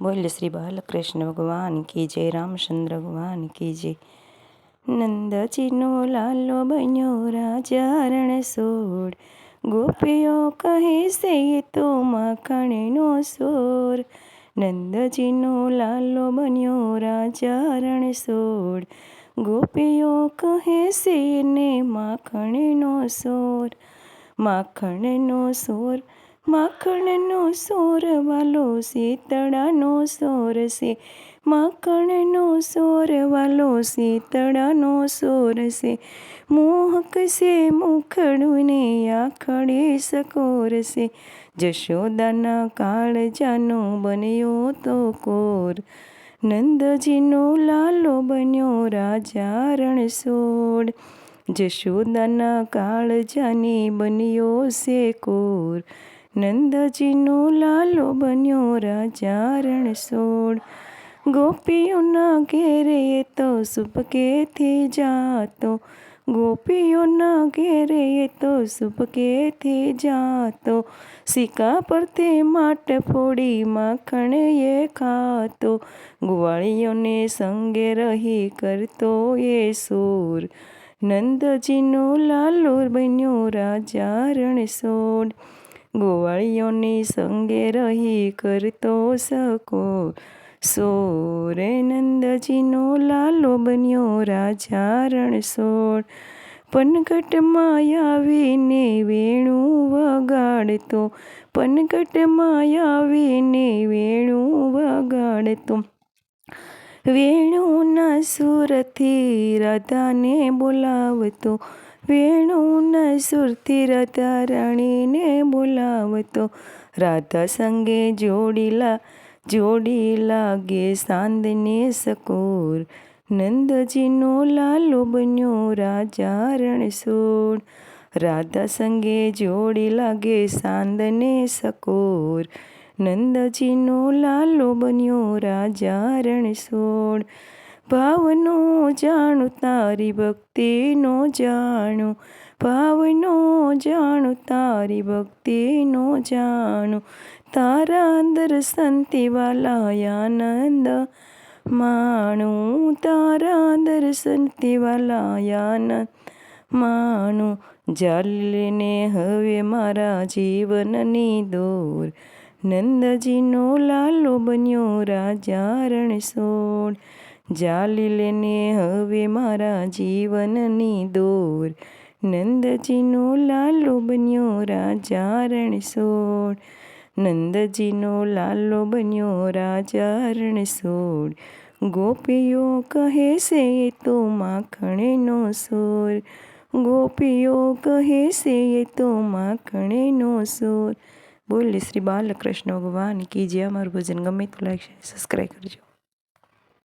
બોલ શ્રી બાલકૃષ્ણ ભગવાન કી જય રામચંદ્ર ભગવાન કી જય નંદજીનો લાલો બન્યો રાજા રણ સોડ ગોપીઓ કહે છે તો માખણનો સોર નંદજીનો લાલો બન્યો રાજા રણ સોડ ગોપીઓ કહે છે ને માખણનો સોર માખણનો સોર માખણનો સોર વાલો શીતળાનો સોર છે. માખણનો સોર વાલો શીતળાનો સોર છે. મોહક છે મુખડુને આખડે સકોર છે. જશોદાના કાળજાનો બન્યો તો કોર. નંદજીનો લાલો બન્યો રાજા રણછોડ જશોદાના કાળજાની બન્યો છે કોર. નંદજીનો લાલો બન્યો રાજા રણછોડ ગોપીઓના ઘેરે તો સુપકેથી જાતો. ગોપીઓના ઘેરે તો સુપકેથી જાતો. સિક્કા પરથી માટ ફોડી માખણ એ ખાતો. ગુવાળીઓને સંગે રહી કરતો એ સૂર. નંદજીનો લાલો બન્યો રાજા રણછોડ ગોવાળીઓની સંગે રહી કરતો સકો. સોરે નંદજીનો લાલો બન્યો રાજા રણછોડ પનકટમાં આવીને વેણું વગાડતો. પનકટમાં આવીને વેણું વગાડતો. વેણુના સુરથી રાધાને બોલાવતો. વેણુના સુરતી રાધા રાણીને બોલાવતો. રાધા સંગે જોડીલા જોડી લાગે સાંદને સકોર. નંદજીનો લાલો બન્યો રાજા રણછોડ રાધા સંગે જોડી લાગે સાંદને સકોર. નંદજીનો લાલો બન્યો રાજા રણછોડ ભાવનો જાણું, તારી ભક્તિનો જાણું. ભાવનો જાણું, તારી ભક્તિનો જાણું. તારા અંદર સંતિ આનંદ માણું. તારા સંતિ આનંદ માણું. જાલીને હવે મારા જીવનની દોર. નંદજીનો લાલો બન્યો રાજા રણછોડ જાલી લેને હવે મારા જીવનની દોર નંદજીનો લાલો બન્યો રાજા રણછોડ નંદજીનો લાલો બન્યો રાજા રણછોડ ગોપીઓ કહે છે તો માખણનો સોર ગોપીઓ કહે છે તો માખણનો સોર બોલે શ્રી બાલકૃષ્ણ ભગવાન કી જે અમારું ભજન ગમે તો લાઈક સબસ્ક્રાઈબ કરજો